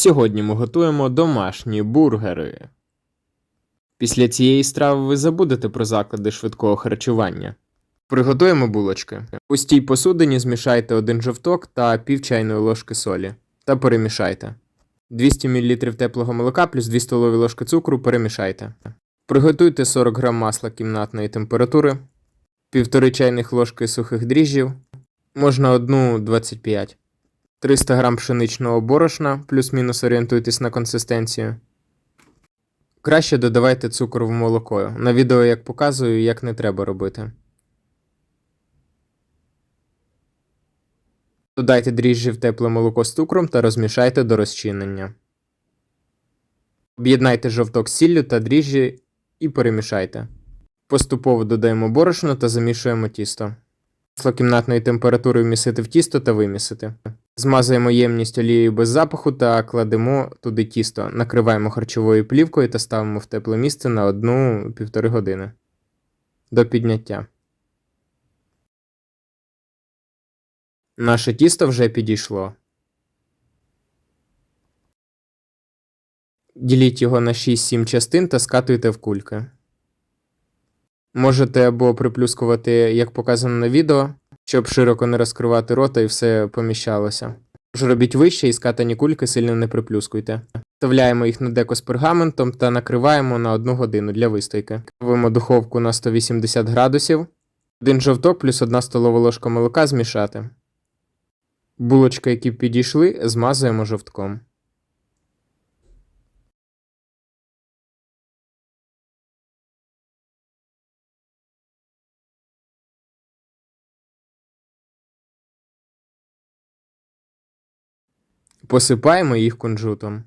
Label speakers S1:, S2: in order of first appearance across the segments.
S1: Сьогодні ми готуємо домашні бургери. Після цієї страви ви забудете про заклади швидкого харчування. Приготуємо булочки. У стій посудині змішайте один жовток та пів чайної ложки солі та перемішайте. 200 мл теплого молока плюс 2 столові ложки цукру перемішайте. Приготуйте 40 г масла кімнатної температури, 1,5 чайних ложки сухих дріжджів, можна одну 25. 300 г пшеничного борошна, плюс-мінус орієнтуйтесь на консистенцію. Краще додавайте цукор в молоко. На відео як показую, як не треба робити. Додайте дріжджі в тепле молоко з цукром та розмішайте до розчинення. Об'єднайте жовток з сіллю та дріжджі і перемішайте. Поступово додаємо борошно та замішуємо тісто. Масло кімнатної температури вмісити в тісто та вимісити. Змазуємо ємність олією без запаху та кладемо туди тісто, накриваємо харчовою плівкою та ставимо в тепле місце на 1-1,5 години до підняття. Наше тісто вже підійшло. Діліть його на 6-7 частин та скатуйте в кульки. Можете або приплюскувати, як показано на відео, щоб широко не розкривати рота і все поміщалося. Тож робіть вище і скатані кульки сильно не приплюскуйте. Вставляємо їх на деко з пергаментом та накриваємо на 1 годину для вистойки. Ставимо духовку на 180 градусів. Один жовток плюс 1 столова ложка молока змішати. Булочки, які підійшли, змазуємо жовтком. Посипаємо їх кунжутом.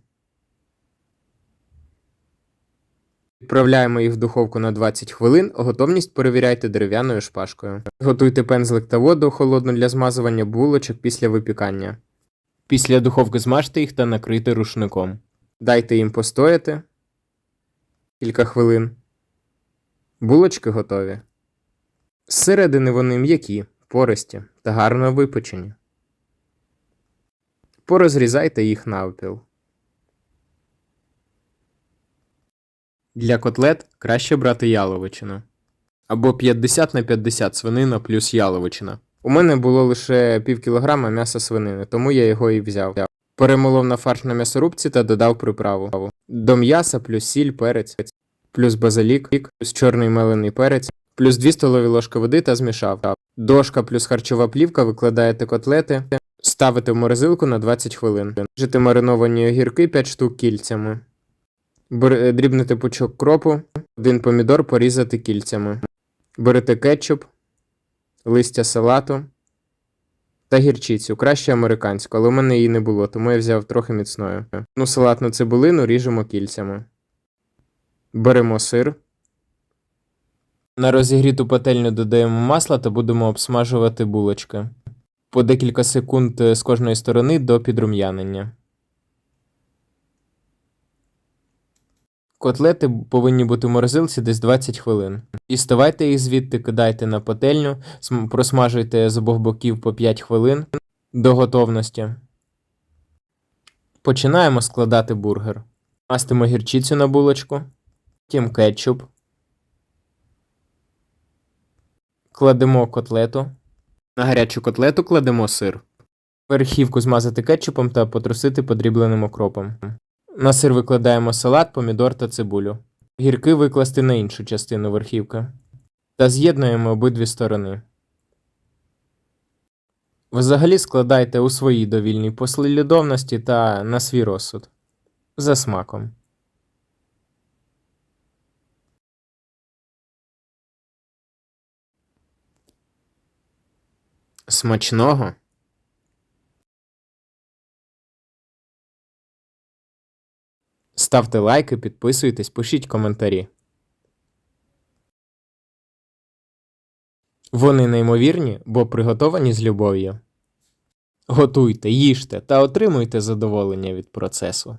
S1: Відправляємо їх в духовку на 20 хвилин, готовність перевіряйте дерев'яною шпажкою. Готуйте пензлик та воду холодну для змазування булочок після випікання. Після духовки змажте їх та накрийте рушником. Дайте їм постояти кілька хвилин. Булочки готові. Зсередини вони м'які, пористі та гарно випечені. Порозрізайте їх навпіл. Для котлет краще брати яловичину. Або 50 на 50 свинина плюс яловичина. У мене було лише пів кілограма м'яса свинини, тому я його і взяв. Перемолов на фарш на м'ясорубці та додав приправу. До м'яса плюс сіль, перець, плюс базилік, плюс чорний мелений перець, плюс 2 столові ложки води та змішав. Дошка плюс харчова плівка викладаєте котлети, ставите в морозилку на 20 хвилин. Жити мариновані огірки 5 штук кільцями. Бер- Дрібнете пучок кропу, один помідор порізати кільцями. Берете кетчуп, листя салату та гірчицю, краще американську, але у мене її не було, тому я взяв трохи міцною. Ну, салатну цибулину ріжемо кільцями. Беремо сир. На розігріту пательню додаємо масло та будемо обсмажувати булочки. По декілька секунд е, з кожної сторони до підрум'янення. Котлети повинні бути в морозилці десь 20 хвилин. Діставайте їх звідти, кидайте на пательню, просмажуйте з обох боків по 5 хвилин до готовності. Починаємо складати бургер. Мастимо гірчицю на булочку, потім кетчуп. Кладемо котлету. На гарячу котлету кладемо сир. Верхівку змазати кетчупом та потрусити подрібленим окропом. На сир викладаємо салат, помідор та цибулю. Гірки викласти на іншу частину верхівки. Та з'єднуємо обидві сторони. Взагалі складайте у своїй довільній послідовності та на свій розсуд. За смаком. Смачного. Ставте лайки, підписуйтесь, пишіть коментарі. Вони неймовірні, бо приготовані з любов'ю. Готуйте, їжте та отримуйте задоволення від процесу.